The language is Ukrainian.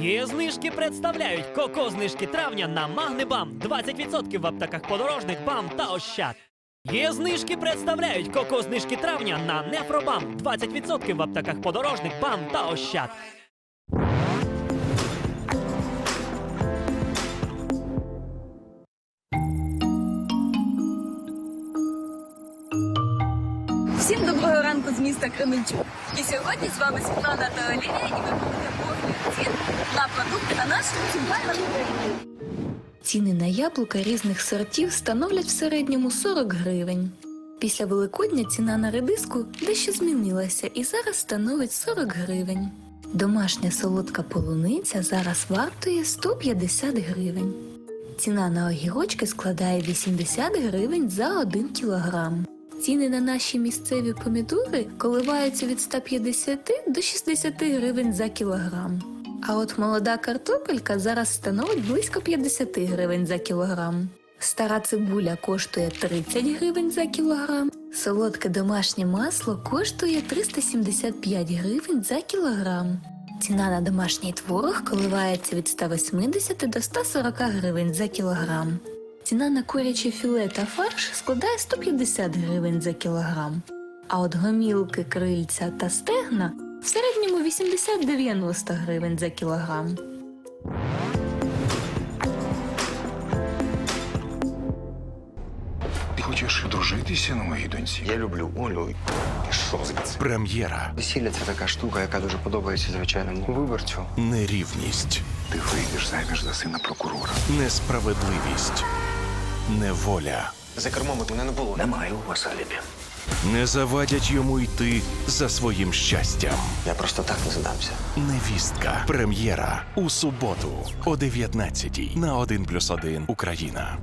Є знижки представляють коко знижки травня на Магнебам 20% в аптеках подорожник БАМ та Ощад. Є знижки представляють коко знижки травня на Нефробам 20% в аптеках подорожник БАМ та Ощад. Всім доброго ранку з міста Кременчук. І сьогодні з вами Світлана та Олівія, і будемо огляд Ціни на яблука різних сортів становлять в середньому 40 гривень. Після Великодня ціна на редиску дещо змінилася і зараз становить 40 гривень. Домашня солодка полуниця зараз вартує 150 гривень. Ціна на огірочки складає 80 гривень за 1 кілограм. Ціни на наші місцеві помідори коливаються від 150 до 60 гривень за кілограм. А от молода картопелька зараз становить близько 50 гривень за кілограм. Стара цибуля коштує 30 гривень за кілограм. Солодке домашнє масло коштує 375 гривень за кілограм. Ціна на домашній творог коливається від 180 до 140 гривень за кілограм. Ціна на куряче філе та фарш складає 150 гривень за кілограм. А от гомілки, крильця та стегна в середньому 80-90 гривень за кілограм. Ти хочеш одружитися на моїй доньці? Я люблю Олю. Пішов звідси. Прем'єра, Весілля це така штука, яка дуже подобається звичайному виборцю. нерівність, Ти вийдеш заміж за сина прокурора. несправедливість, неволя За кермом мене не було. Немає у вас алібі. Не завадять йому йти за своїм щастям. Я просто так не здамся. Невістка. Прем'єра у суботу о 19 на 1+,1 Україна.